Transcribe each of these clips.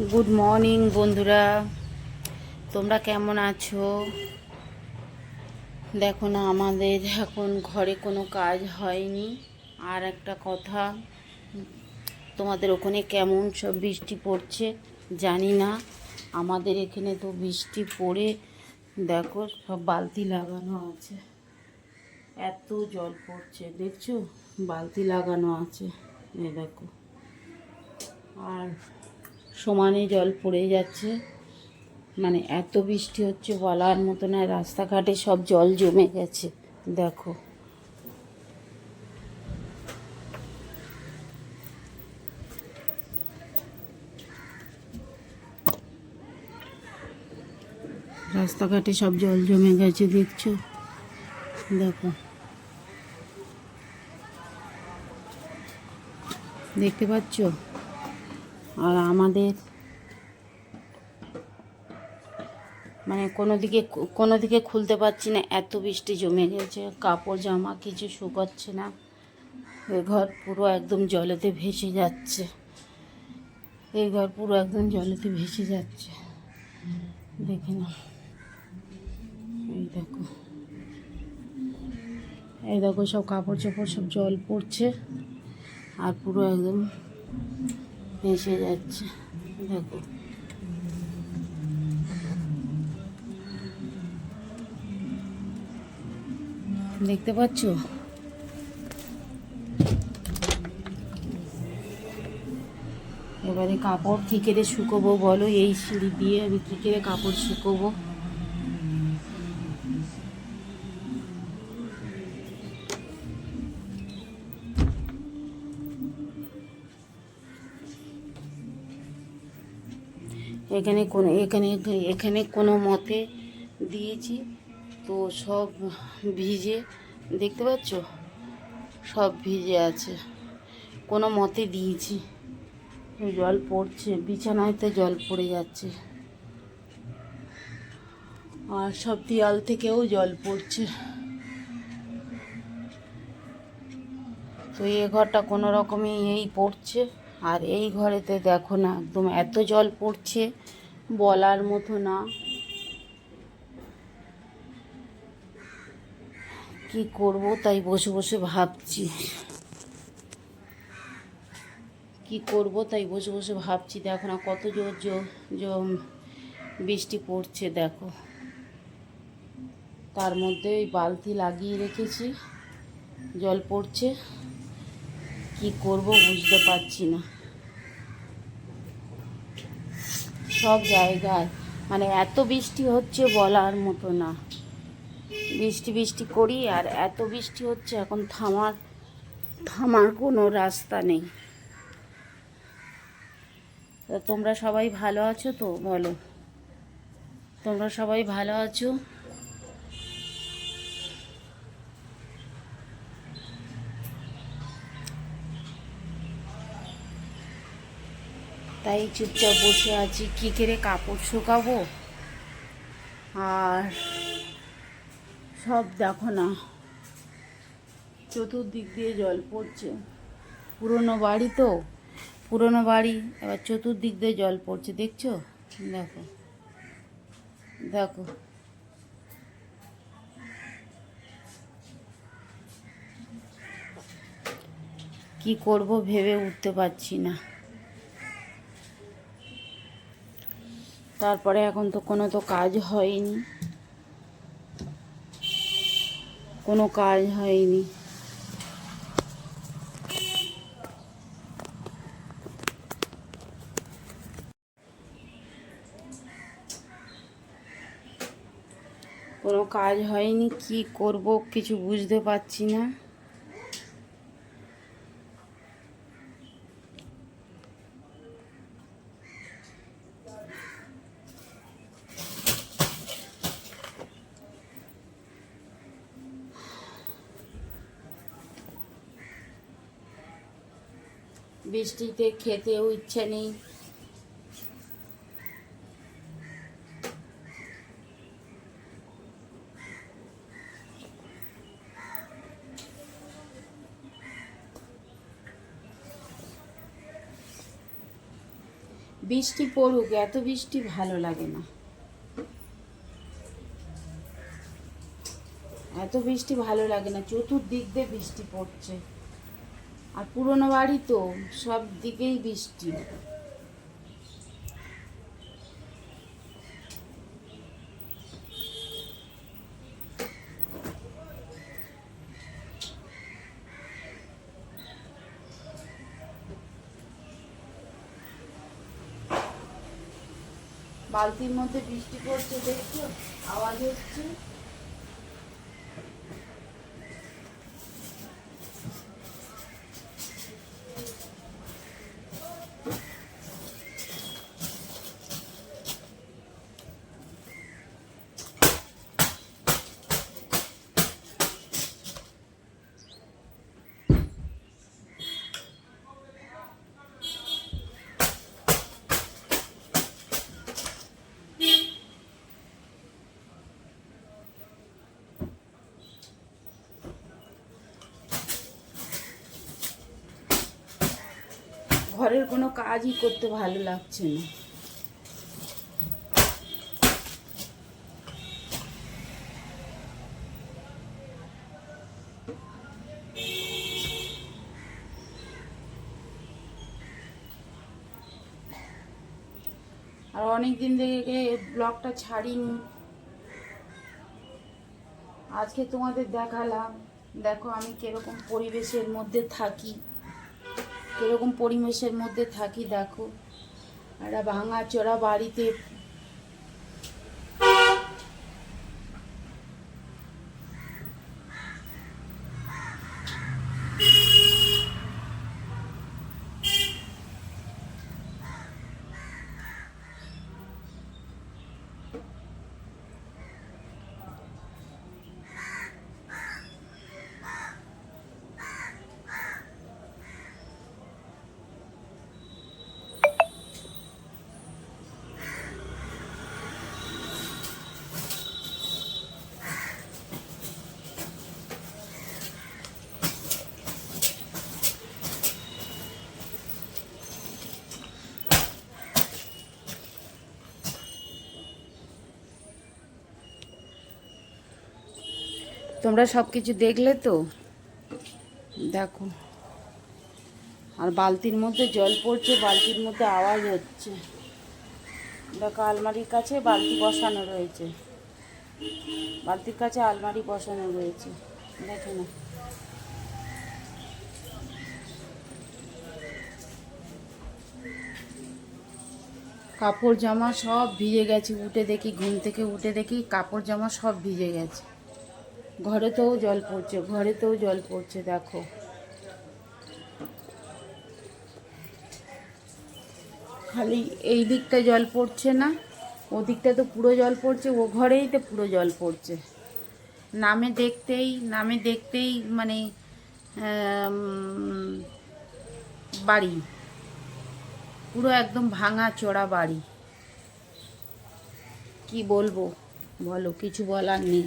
Good morning বন্ধুরা। তোমরা কেমন আছো? দেখো না, আমাদের এখন ঘরে কোনো কাজ হয়নি। আর একটা কথা, তোমাদের ওখানে কেমন সব বৃষ্টি পড়ছে জানি না। আমাদের এখানে তো বৃষ্টি পড়ে, দেখো সব বালতি লাগানো আছে। এত জল পড়ছে, দেখছ? বালতি লাগানো আছে, এ দেখো। আর সমানে জল পড়ে যাচ্ছে। মানে এত বৃষ্টি হচ্ছে বলার মতো না, রাস্তাঘাটে সব জল জমে গেছে, দেখো। রাস্তাঘাটে সব জল জমে গেছে, দেখছ? দেখো। দেখতে পাচ্ছ? আর আমাদের মানে কোনো দিকে কোনো দিকে খুলতে পারছি না, এত বৃষ্টি জমে গেছে, কাপড়, জামা কিছু শুকাচ্ছে না ঘর পুরো একদম জলেতে ভেসে যাচ্ছে এই ঘর পুরো একদম জলেতে ভেসে যাচ্ছে, দেখে না এই দেখো এই দেখো সব কাপড় চোপড় সব জল পড়ছে, আর পুরো একদম ভেসে যাচ্ছে, দেখো। দেখতে পাচ্ছ? এবারে কাপড় কী করে শুকোবো বলো, এই সিঁড়ি দিয়ে আমি কী করে কাপড় শুকোবো? এখানে কোনো, এখানে এখানে কোনো মতে দিয়েছি। তো সব ভিজে, দেখতে পাচ্ছ? সব ভিজে আছে। কোনো মতে দিয়েছি। জল পড়ছে বিছানায়তে জল পড়ে যাচ্ছে। আর সব দেয়াল থেকেও জল পড়ছে। তো এ ঘরটা কোনো রকমই এই পড়ছে। আর এই ঘরেতে দেখো না, একদম এত জল পড়ছে, বলার মতো না। কি করব তাই বসে বসে ভাবছি। কি করব তাই বসে বসে ভাবছি, দেখো না কত জোর জোর বৃষ্টি পড়ছে, দেখো। তার মধ্যে ওই বালতি লাগিয়ে রেখেছি, জল পড়ছে। কি করব বুঝতে পারছি না। সব জায়গায়। মানে এত বৃষ্টি হচ্ছে বলার মতো না। বৃষ্টি বৃষ্টি করি আর এত বৃষ্টি হচ্ছে এখন থামার থামার কোনো রাস্তা নেই। তোমরা সবাই ভালো আছো তো? বলো। তোমরা সবাই ভালো আছো? তাই চুপচাপ বসে আছি। কী করে কাপড় শুকাবো? আর সব দেখো না, চতুর্দিক দিয়ে জল পড়ছে। পুরনো বাড়ি তো, পুরনো বাড়ি, এবার চতুর্দিক দিয়ে জল পড়ছে, দেখছ? দেখো দেখো। কি করব ভেবে উঠতে পারছি না। তারপরে এখন তো কোনো তো কাজ হয়নি। কোনো কাজ হয়নি। কোনো কাজ হয়নি, কি করব কিছু বুঝতে পারছি না। বৃষ্টিতে খেতেও ইচ্ছে নেই। বৃষ্টি পড়ুক, এত বৃষ্টি ভালো লাগে না। এত বৃষ্টি ভালো লাগে না, চতুর্দিক দিয়ে বৃষ্টি পড়ছে। আর পুরনো বাড়ি তো সব দিকেই বৃষ্টি। বালতির মধ্যে বৃষ্টি পড়ছে দেখছ? আওয়াজ হচ্ছে। ঘরের কোনো কাজই করতে ভালো লাগছে না। আর অনেক দিন থেকে ব্লগটা ছাড়িনি। আজকে তোমাদের দেখালাম, দেখো আমি কীরকম পরিবেশের মধ্যে থাকি। কীরকম পরিবেশের মধ্যে থাকি দেখো। একটা ভাঙা চোরা বাড়িতে তোমরা সব কিছু দেখলে তো? দেখো। আর বালতির মধ্যে জল পড়ছে, বালতির মধ্যে আওয়াজ হচ্ছে। দেখো, আলমারির কাছে বালতি বসানো রয়েছে। বালতির কাছে আলমারি বসানো রয়েছে। দেখে না কাপড় জামা সব ভিজে গেছে। উঠে দেখি, ঘুম থেকে উঠে দেখি কাপড় জামা সব ভিজে গেছে। ঘরেতেও জল পড়ছে, ঘরেতেও জল পড়ছে, দেখো। খালি এই দিকটা জল পড়ছে না, ও দিকটা তো পুরো জল পড়ছে, ও ঘরেই তো পুরো জল পড়ছে। নামে দেখতেই নামে দেখতেই মানে বাড়ি। পুরো একদম ভাঙা চড়া বাড়ি। কি বলব? বলো, কিছু বলার নেই।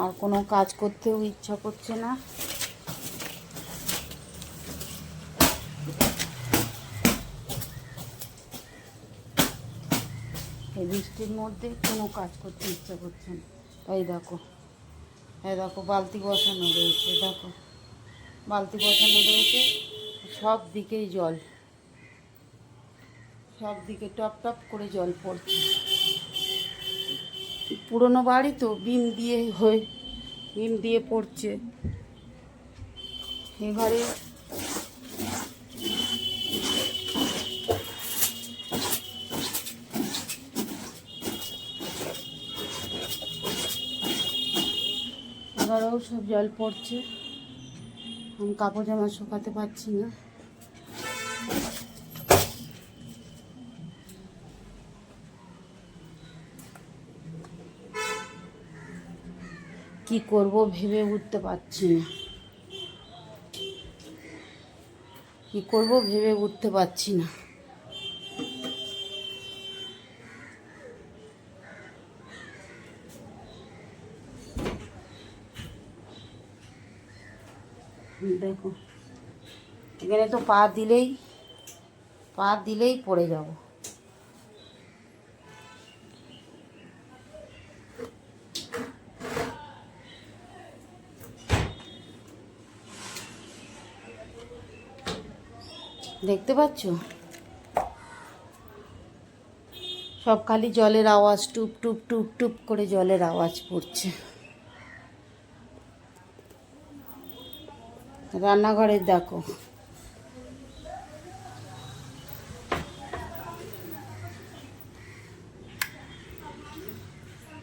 আর কোনো কাজ করতেও ইচ্ছা করছে না। এই বৃষ্টির মধ্যে কোনো কাজ করতে ইচ্ছা করছে না। তাই দেখো, এই দেখো, বালতি বসানো রয়েছে, দেখো। বালতি বসানো রয়েছে, সব দিকেই জল। সব দিকে টপ টপ করে জল পড়ছে। পুরনো বাড়ি তো, বিম দিয়ে হয়ে, বিম দিয়ে পড়ছে। এবারে এবারেও সব জল পড়ছে। আমি কাপড় জামা শুকাতে পারছি না। কি করব ভেবে উঠতে পারছি না। কি করব ভেবে উঠতে পারছি না। দেখো, এখানে তো পা দিলেই পা দিলেই পড়ে যাব। দেখতে পাচ্ছ? সব খালি জলের আওয়াজ, টুপ টুপ টুপ টুপ করে জলের আওয়াজ পড়ছে। রান্নাঘরের দেখো।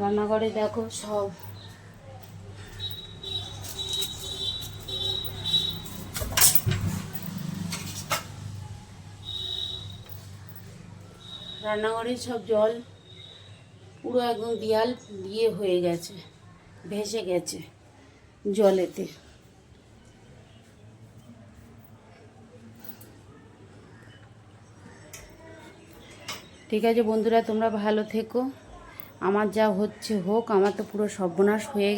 রান্নাঘরে দেখো সব। রান্নাঘরে সব জল পুরো একদম দেয়াল দিয়ে হয়ে গেছে, ভেসে গেছে জলেতে। ঠিক আছে বন্ধুরা, তোমরা ভালো থেকো। আমার যা হচ্ছে হোক, আমার তো পুরো সর্বনাশ হয়ে